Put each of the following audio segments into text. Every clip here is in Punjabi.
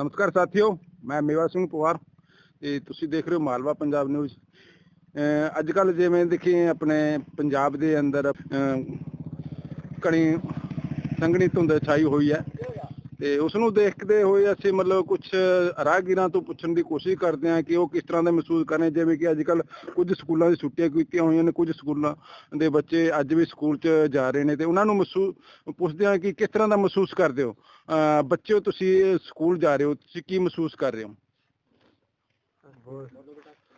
ਨਮਸਕਾਰ ਸਾਥੀਓ ਮੈਂ ਮੇਵਾ ਸਿੰਘ ਪਵਾਰ ਤੇ ਤੁਸੀਂ ਦੇਖ ਰਹੇ ਹੋ ਮਾਲਵਾ ਪੰਜਾਬ ਨਿਊਜ਼। ਅੱਜ ਕੱਲ ਜਿਵੇਂ ਦੇਖੀਏ ਆਪਣੇ ਪੰਜਾਬ ਦੇ ਅੰਦਰ ਅਹ, ਕਣੀ ਸੰਘਣੀ ਧੁੰਦ ਛਾਈ ਹੋਈ ਹੈ। ਤੇ ਉਸ ਨੂੰ ਦੇਖਦੇ ਹੋਏ ਅਸੀਂ ਮਤਲਬ ਕੁਝ ਰਾਹਗੀਰਾਂ ਤੋਂ ਪੁੱਛਣ ਦੀ ਕੋਸ਼ਿਸ਼ ਕਰਦੇ ਹਾਂ ਕਿ ਉਹ ਕਿਸ ਤਰ੍ਹਾਂ ਦਾ ਮਹਿਸੂਸ ਕਰ ਰਹੇ ਜਿਵੇਂ ਕਿ ਅੱਜ ਕੱਲ ਕੁਝ ਸਕੂਲਾਂ ਦੀ ਛੁੱਟੀਆਂ ਕੀਤੀਆਂ ਹੋਈਆਂ ਨੇ, ਕੁਝ ਸਕੂਲਾਂ ਦੇ ਬੱਚੇ ਅੱਜ ਵੀ ਸਕੂਲ 'ਚ ਜਾ ਰਹੇ ਨੇ ਤੇ ਉਹਨਾਂ ਨੂੰ ਮਹਿਸੂਸ ਪੁੱਛਦੇ ਹਾਂ ਕਿ ਕਿਸ ਤਰ੍ਹਾਂ ਦਾ ਮਹਿਸੂਸ ਕਰਦੇ ਹੋ? ਅਹ ਬੱਚਿਓ ਤੁਸੀਂ ਸਕੂਲ ਜਾ ਰਹੇ ਹੋ, ਤੁਸੀਂ ਕੀ ਮਹਿਸੂਸ ਕਰ ਰਹੇ ਹੋ?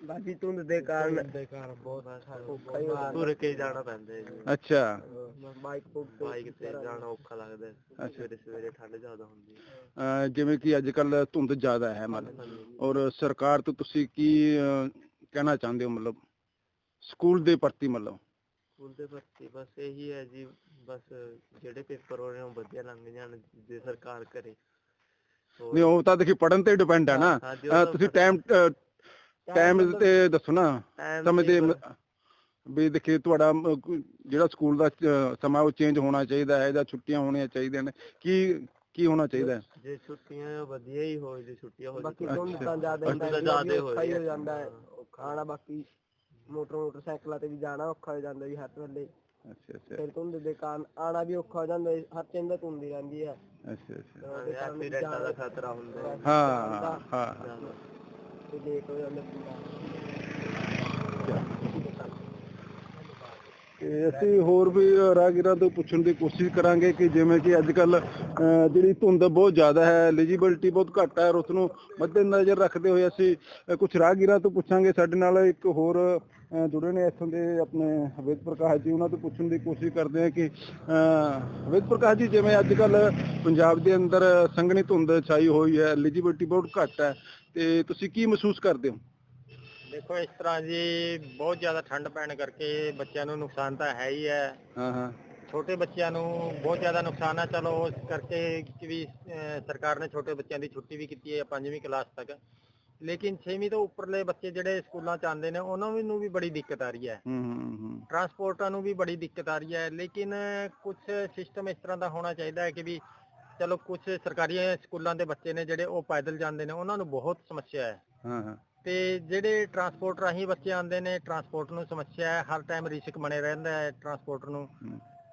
ਬਾਜੀ ਧੁੰਦ ਦੇ ਕਾਰਨ ਦੇ ਕਾਰਨ ਬਹੁਤ ਔਖਾ ਹੀ ਹੁੰਦਾ ਤੁਰ ਕੇ ਜਾਣਾ ਪੈਂਦਾ ਜੀ। ਅੱਛਾ। ਬਾਈਕ ਬੁੱਕ ਬਾਈਕ ਤੇ ਜਾਣਾ ਔਖਾ ਲੱਗਦਾ ਹੈ। ਸਵੇਰੇ ਸਵੇਰੇ ਠੰਡ ਜ਼ਿਆਦਾ ਹੁੰਦੀ ਹੈ। ਜਿਵੇਂ ਕਿ ਅੱਜ ਕੱਲ ਧੁੰਦ ਜ਼ਿਆਦਾ ਹੈ ਮਤਲਬ। ਔਰ ਸਰਕਾਰ ਤੋਂ ਤੁਸੀਂ ਕੀ ਕਹਿਣਾ ਚਾਹੁੰਦੇ ਹੋ ਮਤਲਬ? ਸਕੂਲ ਦੇ ਪ੍ਰਤੀ ਮਤਲਬ? ਸਕੂਲ ਦੇ ਭਰਤੀ ਬਸ ਇਹੀ ਹੈ ਜੀ ਬਸ ਜਿਹੜੇ ਪੇਪਰ ਹੋ ਰਹੇ ਉਹ ਵਧੀਆ ਲੰਘ ਜਾਣ ਜੇ ਸਰਕਾਰ ਕਰੇ। ਨਹੀਂ ਉਹ ਤਾਂ ਦੇਖੀ ਪੜਨ ਤੇ ਡਿਪੈਂਡ ਹੈ ਨਾ। ਤੁਸੀਂ ਟਾਈਮ ਟਾਈਮ ਤੇ ਦੱਸੋ ਨਾ ਸਮੇਂ ਤੇ ਵੀ ਦੇਖੀ ਤੁਹਾਡਾ ਅਮ, ਕੋਈ ਜਿਹੜਾ ਸਕੂਲ ਦਾ ਅਹ, ਸਮਾਂ ਉਹ ਚੇਂਜ ਹੋਣਾ ਚਾਹੀਦਾ ਹੈ ਜਾਂ ਛੁੱਟੀਆਂ ਹੋਣੀਆਂ ਚਾਹੀਦੀਆਂ ਨੇ ਕੀ ਕੀ ਹੋਣਾ ਚਾਹੀਦਾ ਹੈ? ਜੇ ਛੁੱਟੀਆਂ ਵਧੀਆ ਹੀ ਹੋਏ ਜੇ ਛੁੱਟੀਆਂ ਹੋ ਬਾਕੀ ਜਾਣ ਧੁੰਦ ਤਾਂ ਜ਼ਿਆਦਾ ਧੁੰਦ ਤਾਂ ਜ਼ਿਆਦਾ ਹੋ ਔਖਾ ਹੀ ਹੋ ਜਾਂਦਾ ਹੈ। ਖਾਣਾ ਬਾਕੀ ਮੋਟਰ ਮੋਟਰਸਾਈਕਲਾਂ ਤੇ ਵੀ ਜਾਣਾ ਔਖਾ ਹੋ ਜਾਂਦਾ ਜੀ ਹਰ ਵੇਲੇ ਅੱਛਾ ਅੱਛਾ। ਫਿਰ ਧੁੰਦ ਦੇ ਕਾਰਨ ਆਣਾ ਵੀ ਔਖਾ ਹੋ ਜਾਂਦਾ ਹੈ, ਹਰ ਚੰਦ ਧੁੰਦੀ ਰਹਿੰਦੀ ਹੈ। ਅੱਛਾ ਅੱਛਾ। ਉਹਦੇ ਕਾਰਨ ਵੀ ਐਕਸੀਡੈਂਟਾਂ ਦਾ ਜਾਣਾ- ਖਤਰਾ ਹੁੰਦਾ ਹੈ ਹਾਂ। ਲੇਟ ਤੇ ਅਸੀਂ ਹੋਰ ਵੀ ਰਾਹਗੀਰਾਂ ਤੋਂ ਪੁੱਛਣ ਦੀ ਕੋਸ਼ਿਸ਼ ਕਰਾਂਗੇ ਕਿ ਜਿਵੇਂ ਕਿ ਅੱਜ ਕੱਲ ਜਿਹੜੀ ਧੁੰਦ ਬਹੁਤ ਜ਼ਿਆਦਾ ਹੈ ਐਲੀਜੀਬਿਲਟੀ ਬਹੁਤ ਘੱਟ ਹੈ ਉਸ ਨੂੰ ਮੱਦੇ ਨਜ਼ਰ ਰੱਖਦੇ ਹੋਏ ਅਸੀਂ ਕੁਝ ਰਾਹਗੀਰਾਂ ਤੋਂ ਪੁੱਛਾਂਗੇ। ਸਾਡੇ ਨਾਲ ਇੱਕ ਹੋਰ ਜੁੜੇ ਨੇ ਇੱਥੋਂ ਦੇ ਆਪਣੇ ਹਵੇਦ ਪ੍ਰਕਾਸ਼ ਜੀ ਉਹਨਾਂ ਤੋਂ ਪੁੱਛਣ ਦੀ ਕੋਸ਼ਿਸ਼ ਕਰਦੇ ਹਾਂ ਕਿ ਹਵੇਦ ਪ੍ਰਕਾਸ਼ ਜੀ ਜਿਵੇਂ ਅੱਜ ਕੱਲ ਪੰਜਾਬ ਦੇ ਅੰਦਰ ਸੰਘਣੀ ਧੁੰਦ ਛਾਈ ਹੋਈ ਹੈ ਐਲੀਜੀਬਿਲਟੀ ਬਹੁਤ ਘੱਟ ਹੈ ਤੇ ਤੁਸੀਂ ਕੀ ਮਹਿਸੂਸ ਕਰਦੇ ਹੋ? ਦੇਖੋ ਇਸ ਤਰ੍ਹਾਂ ਜੀ ਬਹੁਤ ਜ਼ਿਆਦਾ ਠੰਡ ਪੈਣ ਕਰਕੇ ਬੱਚਿਆਂ ਨੂੰ ਨੁਕਸਾਨ ਤਾਂ ਹੈ ਹੀ ਹੈ। ਹਾਂ ਹਾਂ। ਛੋਟੇ ਬੱਚਿਆਂ ਨੂੰ ਬਹੁਤ ਜ਼ਿਆਦਾ ਨੁਕਸਾਨ ਹੈ ਚਲੋ ਉਸ ਕਰਕੇ ਕਿ ਵੀ ਸਰਕਾਰ ਨੇ ਛੋਟੇ ਬੱਚਿਆਂ ਦੀ ਛੁੱਟੀ ਵੀ ਕੀਤੀ ਹੈ ਪੰਜਵੀਂ ਕਲਾਸ ਤੱਕ। ਲੇਕਿਨ 6ਵੀਂ ਤੋਂ ਉੱਪਰਲੇ ਬੱਚੇ ਜਿਹੜੇ ਸਕੂਲਾਂ ਚ ਆਉਂਦੇ ਨੇ ਉਹਨਾਂ ਨੂੰ ਵੀ ਬੜੀ ਦਿੱਕਤ ਆ ਰਹੀ ਹੈ। ਹੂੰ ਹੂੰ ਹੂੰ ਟਰਾਂਸਪੋਰਟਾਂ ਨੂੰ ਵੀ ਬੜੀ ਦਿੱਕਤ ਆ ਰਹੀ ਹੈ ਲੇਕਿਨ ਕੁਝ ਸਿਸਟਮ ਇਸ ਤਰ੍ਹਾਂ ਦਾ ਹੋਣਾ ਚਾਹੀਦਾ ਹੈ ਕਿ ਵੀ ਚਲੋ ਕੁਝ ਸਰਕਾਰੀ ਸਕੂਲਾਂ ਦੇ ਬੱਚੇ ਨੇ ਜਿਹੜੇ ਉਹ ਪੈਦਲ ਜਾਂਦੇ ਨੇ ਉਹਨਾਂ ਨੂੰ ਬਹੁਤ ਸਮੱਸਿਆ ਹੈ। ਹਾਂ ਹਾਂ। ਤੇ ਜਿਹੜੇ ਟਰਾਂਸਪੋਰਟ ਰਾਹੀਂ ਬੱਚੇ ਆਉਂਦੇ ਨੇ ਟਰਾਂਸਪੋਰਟ ਨੂੰ ਸਮੱਸਿਆ ਹੈ ਹਰ ਟਾਈਮ ਰਿਸਕ ਬਣੇ ਰਹਿੰਦਾ ਹੈ ਟਰਾਂਸਪੋਰਟ ਨੂੰ।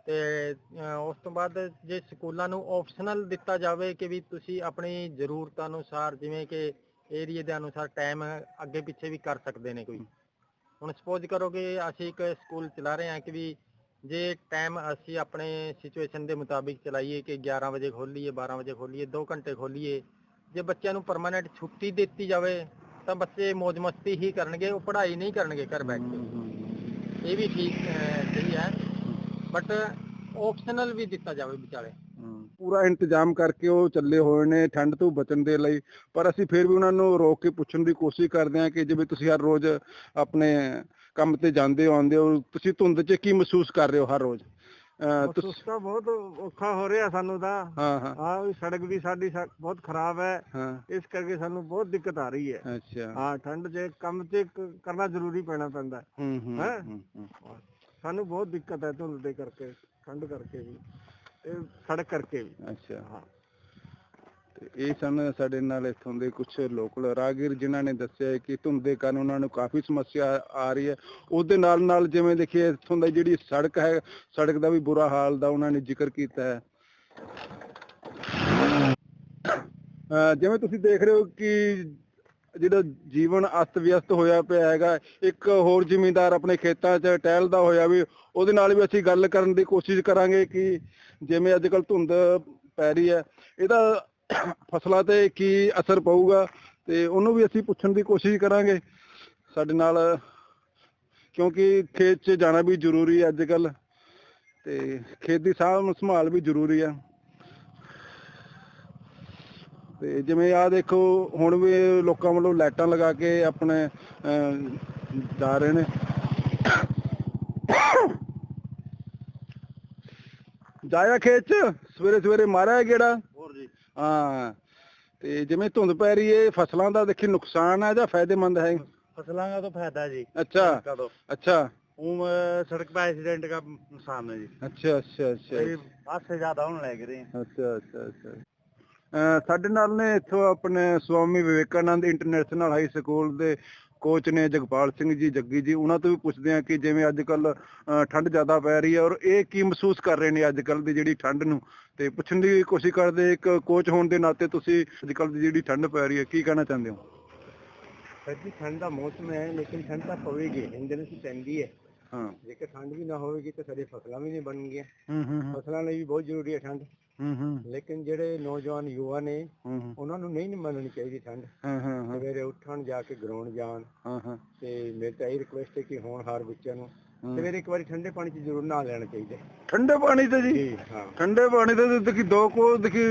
ਤੇ ਉਸ ਤੋਂ ਬਾਅਦ ਜੇ ਸਕੂਲਾਂ ਨੂੰ ਆਪਸ਼ਨਲ ਦਿੱਤਾ ਜਾਵੇ ਕਿ ਵੀ ਤੁਸੀਂ ਆਪਣੀ ਜ਼ਰੂਰਤਾਂ ਅਨੁਸਾਰ ਜਿਵੇਂ ਕਿ ਏਰੀਆ ਦੇ ਅਨੁਸਾਰ ਟਾਈਮ ਅੱਗੇ ਪਿੱਛੇ ਵੀ ਕਰ ਸਕਦੇ ਨੇ ਕੋਈ। ਹੁਣ ਸਪੋਜ਼ ਕਰੋ ਕਿ ਅਸੀਂ ਇੱਕ ਸਕੂਲ ਚਲਾ ਰਹੇ ਹਾਂ ਕਿ ਵੀ ਜੇ ਟਾਈਮ ਅਸੀਂ ਆਪਣੇ ਸਿਚੁਏਸ਼ਨ ਦੇ ਮੁਤਾਬਿਕ ਚਲਾਈਏ ਕਿ 11 ਵਜੇ ਖੋਲੀਏ 12 ਵਜੇ ਖੋਲੀਏ 2 ਘੰਟੇ ਖੋਲੀਏ, ਜੇ ਬੱਚਿਆਂ ਨੂੰ ਪਰਮਾਨੈਂਟ ਛੁੱਟੀ ਦਿੱਤੀ ਜਾਵੇ, ਤਾਂ ਬੱਚੇ ਮौज ਮਸਤੀ ਹੀ ਕਰਨਗੇ, ਉਹ ਪੜ੍ਹਾਈ ਨਹੀਂ ਕਰਨਗੇ ਘਰ ਬੈਠ ਕੇ। ਇਹ ਵੀ ਠੀਕ ਸਹੀ ਹੈ। ਬਟ ਆਪਸ਼ਨਲ ਵੀ ਦਿੱਤਾ ਜਾਵੇ ਵਿਚਾਲੇ। ਪੂਰਾ ਇੰਤਜ਼ਾਮ ਕਰਕੇ ਉਹ ਚੱਲੇ ਹੋਏ ਨੇ ਠੰਡ ਤੋਂ ਬਚਣ ਦੇ ਲਈ। ਪਰ ਅਸੀਂ ਫਿਰ ਵੀ ਉਹਨਾਂ ਨੂੰ ਰੋਕ ਕੇ ਪੁੱਛਣ ਦੀ ਕੋਸ਼ਿਸ਼ ਕਰਦੇ ਹਾਂ ਕਿ ਜਿਵੇਂ ਤੁਸੀਂ ਹਰ ਰੋਜ਼ ਆਪਣੇ ਕੰਮ ਤੇ ਜਾਂਦੇ ਹੋ ਆਉਂਦੇ ਹੋ ਤੁਸੀਂ ਧੁੰਦ 'ਚ ਕੀ ਮਹਿਸੂਸ ਕਰ ਰਹੇ ਹੋ ਹਰ ਰੋਜ਼? ਤੁਸ- ਤਾਂ ਬਹੁਤ ਔਖਾ ਹੋ ਰਿਹਾ ਸਾਨੂੰ ਤਾਂ। ਹਾਂ ਹਾਂ। ਹਾਂ ਸੜਕ ਵੀ ਸਾਡੀ ਬਹੁਤ ਖਰਾਬ ਹੈ। ਇਸ ਕਰਕੇ ਸਾਨੂੰ ਬਹੁਤ ਦਿੱਕਤ ਆ ਰਹੀ ਹੈ। ਅੱਛਾ। ਹਾਂ ਠੰਡ 'ਚ ਕੰਮ ਕ- ਕਰਨਾ ਜ਼ਰੂਰੀ ਪੈਣਾ ਪੈਂਦਾ ਹੂੰ। ਸਾਨੂੰ ਬਹੁਤ ਦਿੱਕਤ ਹੈ ਧੁੰਦ ਦੇ ਕਰਕੇ ਠੰਡ ਕਰਕੇ ਵੀ। ਤੇ ਸੜਕ ਕਰਕੇ ਵੀ। ਅੱਛਾ। ਹਾਂ। ਤੇ ਇਹ ਸਨ ਸਾਡੇ ਨਾਲ ਇੱਥੋਂ ਦੇ ਕੁਝ ਲੋਕਲ ਰਾਹਗੀਰ ਜਿਨ੍ਹਾਂ ਨੇ ਦੱਸਿਆ ਹੈ ਕਿ ਧੁੰਦ ਦੇ ਕਾਰਨ ਉਹਨਾਂ ਨੂੰ ਕਾਫੀ ਸਮੱਸਿਆ ਆ ਰਹੀ ਹੈ। ਉਹਦੇ ਨਾਲ ਨਾਲ ਜਿਵੇਂ ਦੇਖੀਏ ਇੱਥੋਂ ਦਾ ਜਿਹੜੀ ਸੜਕ ਹੈ ਸੜਕ ਦਾ ਵੀ ਬੁਰਾ ਹਾਲ ਦਾ ਉਹਨਾਂ ਨੇ ਜ਼ਿਕਰ ਕੀਤਾ ਹੈ। ਅਹ ਜਿਵੇਂ ਤੁਸੀਂ ਦੇਖ ਰਹੇ ਹੋ ਕਿ ਜਿਹੜਾ ਜੀਵਨ ਅਸਤ ਵਿਅਸਤ ਹੋਇਆ ਪਿਆ ਹੈਗਾ, ਇੱਕ ਹੋਰ ਜ਼ਿਮੀਂਦਾਰ ਆਪਣੇ ਖੇਤਾਂ 'ਚ ਟਹਿਲਦਾ ਹੋਇਆ ਵੀ, ਉਹਦੇ ਨਾਲ ਵੀ ਅਸੀਂ ਗੱਲ ਕਰਨ ਦੀ ਕੋਸ਼ਿਸ਼ ਕਰਾਂਗੇ ਕਿ ਜਿਵੇਂ ਅੱਜ ਕੱਲ ਧੁੰਦ ਪੈ ਰਹੀ ਹੈ, ਇਹਦਾ ਫਸਲਾਂ ਤੇ ਕੀ ਅਸਰ ਪਊਗਾ ਤੇ ਉਹਨੂੰ ਵੀ ਅਸੀਂ ਪੁੱਛਣ ਦੀ ਕੋਸ਼ਿਸ਼ ਕਰਾਂਗੇ। ਸਾਡੇ ਨਾਲ, ਕਿਉਂਕਿ ਖੇਤ 'ਚ ਜਾਣਾ ਵੀ ਜ਼ਰੂਰੀ ਹੈ ਅੱਜ ਕੱਲ ਤੇ ਖੇਤ ਦੀ ਸਾਂਭ ਸੰਭਾਲ ਵੀ ਜ਼ਰੂਰੀ ਹੈ। ਤੇ ਜਿਵੇਂ ਆ ਦੇਖੋ ਹੁਣ ਵੀ ਲੋਕਾਂ ਵੱਲੋਂ ਲਾਈਟਾਂ ਲਗਾ ਕੇ ਆਪਣੇ ਜਾ ਰਹੇ ਨੇ। ਜਾਇਆ ਖੇਚ ਸਵੇਰੇ ਸਵੇਰੇ ਮਾਰਿਆ ਗੇੜਾ? ਹੋਰ ਜੀ। ਹਾਂ। ਤੇ ਜਿਵੇਂ ਧੁੰਦ ਪੈ ਰਹੀ ਏ ਫਸਲਾਂ ਦਾ ਦੇਖੀ ਨੁਕਸਾਨ ਆ ਜਾਂ ਫਾਇਦੇਮੰਦ ਹੈ? ਫਸਲਾਂ ਦਾ ਤਾਂ ਫਾਇਦਾ ਜੀ। ਅੱਛਾ। ਅੱਛਾ। ਉਹ ਸੜਕ ਪਾ ਐਕਸੀਡੈਂਟ ਦਾ ਨੁਕਸਾਨ ਹੈ ਜੀ। ਅੱਛਾ ਅੱਛਾ ਅੱਛਾ। ਇਹ ਆਸੇ ਜ਼ਿਆਦਾ ਹੋਣ ਲੱਗ ਰਹੇ ਅੱਛਾ ਅੱਛਾ ਅੱਛਾ। ਸਾਡੇ ਨਾਲ ਨੇ ਇੱਥੋਂ ਆਪਣੇ Swami Vivekananda international high school ਦੇ ਕੋਚ ਨੇ ਜਗਪਾਲ ਸਿੰਘ ਜੀ ਜੱਗੀ ਜੀ ਉਹਨਾਂ ਤੋਂ ਵੀ ਪੁੱਛਦੇ ਆ ਕਿ ਜਿਵੇਂ ਅੱਜ ਕੱਲ ਠੰਡ ਜ਼ਿਆਦਾ ਪੈ ਰਹੀ ਹੈ ਔਰ ਇਹ ਕੀ ਮਹਿਸੂਸ ਕਰ ਰਹੇ ਨੇ ਅੱਜ ਕੱਲ ਦੀ ਜਿਹੜੀ ਠੰਡ ਨੂੰ? ਤੇ ਪੁੱਛਣ ਦੀ ਕੋਸ਼ਿਸ਼ ਕਰਦੇ ਇੱਕ ਕੋਚ ਹੋਣ ਦੇ ਨਾਤੇ ਤੁਸੀਂ ਅੱਜ ਕੱਲ ਦੀ ਜਿਹੜੀ ਠੰਡ ਪੈ ਰਹੀ ਹੈ ਕੀ ਕਹਿਣਾ ਚਾਹੁੰਦੇ ਹੋ? ਸਰ ਜੀ ਠੰਡ ਦਾ ਮੌਸਮ ਹੈ ਲੇਕਿਨ ਠੰਡ ਤਾਂ ਪਵੇਗੀ ਇੰਦੇ ਵਿੱਚ ਪੈਂਦੀ ਹੈ। ਹਾਂ। ਜੇਕਰ ਠੰਡ ਵੀ ਨਾ ਹੋਵੇਗੀ ਤਾਂ ਸਾਡੇ ਫਸਲਾਂ ਵੀ ਨਹੀਂ ਬਣਨਗੀਆਂ। ਹੂੰ ਹੂੰ ਹੂੰ, ਫਸਲਾਂ ਲਈ ਵੀ ਬਹੁਤ ਜ਼ਰੂਰੀ ਹੈ ਠੰਡ। ਲੇਕਿਨ ਜਿਹੜੇ ਨੌਜਵਾਨ ਯੁਵਾ ਨੇ ਉਹਨਾਂ ਨੂੰ ਨਹੀਂ ਮੰਨਣੀ ਚਾਹੀਦੀ ਠੰਡ। ਹਾਂ ਹਾਂ ਸਵੇਰੇ ਉੱਠਣ ਜਾ ਕੇ ਗਰਾਊਂਡ ਜਾਣ ਹਾਂ ਹਾਂ। ਤੇ ਮੇਰੇ ਤਾਂ ਇਹ ਰਿਕੁਐਸਟ ਹੈ ਕਿ ਹੁਣ ਹਰ ਬੱਚਿਆਂ ਨੂੰ। ਸਵੇਰੇ ਇੱਕ ਵਾਰੀ ਠੰਡੇ ਪਾਣੀ 'ਚ ਜ਼ਰੂਰ ਨਹਾ ਲੈਣਾ ਚਾਹੀਦਾ। ਠੰਡੇ ਪਾਣੀ ਤੇ ਜੀ? ਹਾਂ। ਠੰਡੇ ਪਾਣੀ ਤੇ ਦੇਖੀ ਦੋ ਕੋ ਦੇਖੀ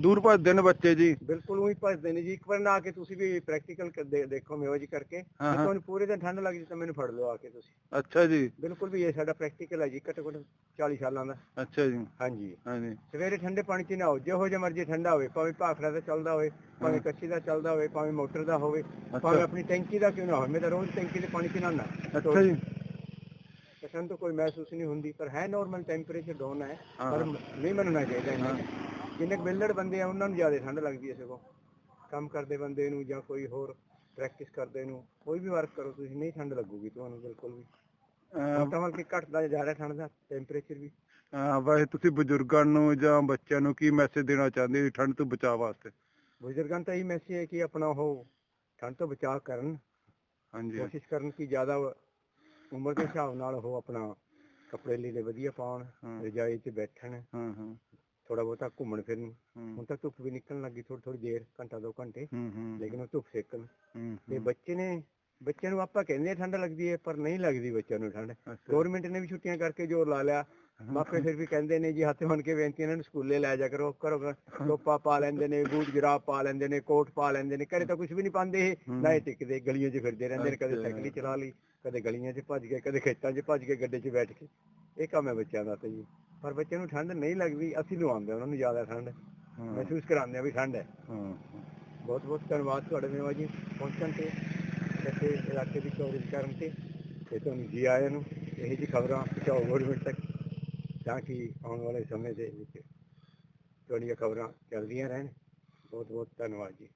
ਦੂਰ ਭੱਜਦੇ ਨੇ ਬੱਚੇ ਜੀ। ਬਿਲਕੁਲ ਉਹੀ ਭੱਜਦੇ ਨੇ ਜੀ। ਇੱਕ ਵਾਰ ਨਹਾ ਕੇ ਤੁਸੀਂ ਵੀ ਪ੍ਰੈਕਟੀਕਲ ਦੇਖੋ ਮੇਵਾ ਜੀ ਕਰਕੇ। ਜੇ। ਤੁਹਾਨੂੰ ਪੂਰੇ ਦਿਨ ਠੰਡ ਲੱਗ ਜੀ ਤਾਂ ਮੈਨੂੰ ਫੜ ਲਓ ਆ ਕੇ ਤੁਸੀਂ। ਅੱਛਾ ਜੀ। ਬਿਲਕੁਲ ਵੀ ਇਹ ਸਾਡਾ ਪ੍ਰੈਕਟੀਕਲ ਹੈ ਜੀ ਘੱਟੋ ਘੱਟ 40 ਸਾਲਾਂ ਦਾ। ਅੱਛਾ ਜੀ। ਹਾਂਜੀ। ਹਾਂਜੀ। ਸਵੇਰੇ ਠੰਡੇ ਪਾਣੀ 'ਚ ਨਹਾਓ। ਜਿਹੋ ਜਿਹਾ ਮਰਜ਼ੀ ਠੰਡਾ ਹੋਵੇ ਭਾਵੇਂ ਭਾਖੜਾ ਦਾ ਚੱਲਦਾ ਹੋਵੇ ਭਾਵੇਂ ਕੱਚੀ ਦਾ ਚੱਲਦਾ ਹੋਵੇ ਭਾਵੇਂ ਮੋਟਰ ਦਾ ਹੋਵੇ ਭਾਵੇਂ ਆਪਣੀ ਟੈਂਕੀ ਦਾ ਕਿਉਂ ਨਾ ਹੋਵੇ। ਮੈਂ ਤਾਂ ਰੋਜ਼ ਟੈਂਕੀ ਦੇ ਪਾਣੀ 'ਚ ਨਹਾਉਣਾ ਅੱਛਾ ਜੀ। ਤਾਂ ਕੋਈ ਮਹਿਸੂਸ ਨਹੀਂ ਹੁੰਦੀ ਪਰ ਹੈ ਨਾਰਮਲ ਟੈਂਪਰੇਚਰ ਡਾਊਨ ਹੈ ਪਰ। ਨਹੀਂ ਮੰਨਣਾ ਚਾਹੀਦਾ ਇਹਨਾਂ ਨੂੰ। ਜਿੰਨੇ ਵਿਹਲੜ ਬੰਦੇ ਆ ਉਹਨਾਂ ਨੂੰ ਜ਼ਿਆਦਾ ਠੰਡ ਲੱਗਦੀ ਹੈ ਸਗੋਂ। ਕੰਮ ਕਰਦੇ ਬੰਦੇ ਨੂੰ ਜਾਂ ਕੋਈ ਹੋਰ ਪ੍ਰੈਕਟਿਸ ਕਰਦੇ ਨੂੰ ਕੋਈ ਵੀ ਵਰਕ ਕਰੋ ਤੁਸੀਂ ਨਹੀਂ ਠੰਡ ਲੱਗੂਗੀ ਤੁਹਾਨੂੰ ਬਿਲਕੁਲ ਵੀ। ਵਾਤਾਵਰਨ ਕਿ ਘਟਦਾ ਜਾ ਰਿਹਾ ਠੰਡ ਦਾ ਟੈਂਪਰੇਚਰ ਵੀ। ਵੈਸੇ ਤੁਸੀਂ ਬਜ਼ੁਰਗਾਂ ਨੂੰ ਜਾਂ ਬੱਚਿਆਂ ਨੂੰ ਕੀ ਮੈਸੇਜ ਦੇਣਾ ਚਾਹੁੰਦੇ ਹੋ ਠੰਡ ਤੋਂ ਬਚਾਅ ਵਾਸਤੇ? ਬਜ਼ੁਰਗਾਂ ਤਾਂ ਇਹ ਮੈਸੇਜ ਹੈ ਕਿ ਆਪਣਾ ਉਹ ਠੰਡ ਤੋਂ ਬਚਾਅ ਕਰਨ ਹਾਂਜੀ। ਕੋਸ਼ਿਸ਼ ਕਰਨ ਕਿ ਜ਼ਿਆਦਾ ਉਮਰ ਦੇ ਹਿਸਾਬ ਨਾਲ ਉਹ ਆਪਣਾ ਕੱਪੜੇ ਲੀੜੇ ਵਧੀਆ ਪਾਉਣ। ਰਜਾਈ 'ਚ ਬੈਠਣ ਹਾਂ ਹਾਂ। ਥੋੜਾ ਬਹੁਤਾ ਘੁੰਮਣ ਫਿਰਨ। ਹੁਣ ਤਾਂ ਧੁੱਪ ਵੀ ਨਿਕਲਣ ਲੱਗੀ ਥੋੜੀ ਥੋੜੀ ਦੇਰ ਘੰਟਾ ਦੋ ਘੰਟੇ। ਲੇਕਿਨ ਉਹ ਧੁੱਪ ਸੇਕਣ। ਤੇ ਬੱਚੇ ਨੇ ਬੱਚਿਆਂ ਨੂੰ ਆਪਾਂ ਕਹਿੰਦੇ ਠੰਡ ਲੱਗਦੀ ਹੈ ਪਰ ਨਹੀਂ ਲੱਗਦੀ ਬੱਚਿਆਂ ਨੂੰ ਠੰਡ। ਗਵਰਨਮੈਂਟ ਨੇ ਵੀ ਛੁੱਟੀਆਂ ਕਰਕੇ ਜ਼ੋਰ ਲਾ ਲਿਆ। ਮਾਪੇ ਫਿਰ ਵੀ ਕਹਿੰਦੇ ਨੇ ਜੀ ਹੱਥ ਬਣ ਕੇ ਬੇਨਤੀ ਇਹਨਾਂ ਨੂੰ ਸਕੂਲੇ ਲੈ ਜਾ ਕਰੋ ਕਰੋ ਟੋਪਾ ਪਾ ਲੈਂਦੇ ਨੇ ਬੂਟ ਜਰਾਬ ਪਾ ਲੈਂਦੇ ਨੇ ਕੋਟ ਪਾ ਲੈਂਦੇ ਨੇ ਘਰੇ ਤਾਂ ਕੁਝ ਵੀ ਨਹੀਂ ਪਾਉਂਦੇ ਇਹ ਨਾ ਇਹ ਟਿਕਦੇ ਗਲੀਆਂ 'ਚ ਫਿਰਦੇ ਰਹਿੰਦੇ ਨੇ ਕਦੇ। ਸਾਈਕਲ ਚਲਾ ਲਈ ਕਦੇ ਗਲੀਆਂ 'ਚ ਭੱਜ ਗਏ ਕਦੇ ਖੇਤਾਂ 'ਚ ਭੱਜ ਗਏ ਗੱਡੇ 'ਚ ਬੈਠ ਕੇ। ਇਹ ਕੰਮ ਹੈ ਬੱਚਿਆਂ ਦਾ ਤਾਂ ਜੀ। ਪਰ ਬੱਚਿਆਂ ਨੂੰ ਠੰਡ ਨਹੀਂ ਲੱਗਦੀ ਅਸੀਂ ਲਵਾਉਂਦੇ ਉਹਨਾਂ ਨੂੰ ਜ਼ਿਆਦਾ ਠੰਡ। ਮਹਿਸੂਸ ਕਰਾਉਂਦੇ ਆ ਵੀ ਠੰਡ ਹੈ। ਬਹੁਤ ਬਹੁਤ ਧੰਨਵਾਦ ਤੁਹਾਡੇ ਮੇਵਾ ਜੀ ਪਹੁੰਚਣ ਤੇ ਇੱਥੇ ਇਲਾਕੇ ਦੀ ਕਵਰੇਜ ਕਰਨ ਤੇ ਤੇ ਤੁਹਾਨੂੰ ਜੀ ਆਇਆਂ ਨੂੰ ਇਹੋ ਜਿਹੀ ਖਬਰਾਂ ਪਹੁੰਚਾਓ ਗਵਰਨਮੈਂਟ ਤੱਕ। ਤਾਂ ਕਿ ਆਉਣ ਵਾਲੇ ਸਮੇਂ ਦੇ ਵਿੱਚ ਤੁਹਾਡੀਆਂ ਖਬਰਾਂ ਚੱਲਦੀਆਂ ਰਹਿਣ। ਬਹੁਤ ਬਹੁਤ ਧੰਨਵਾਦ ਜੀ।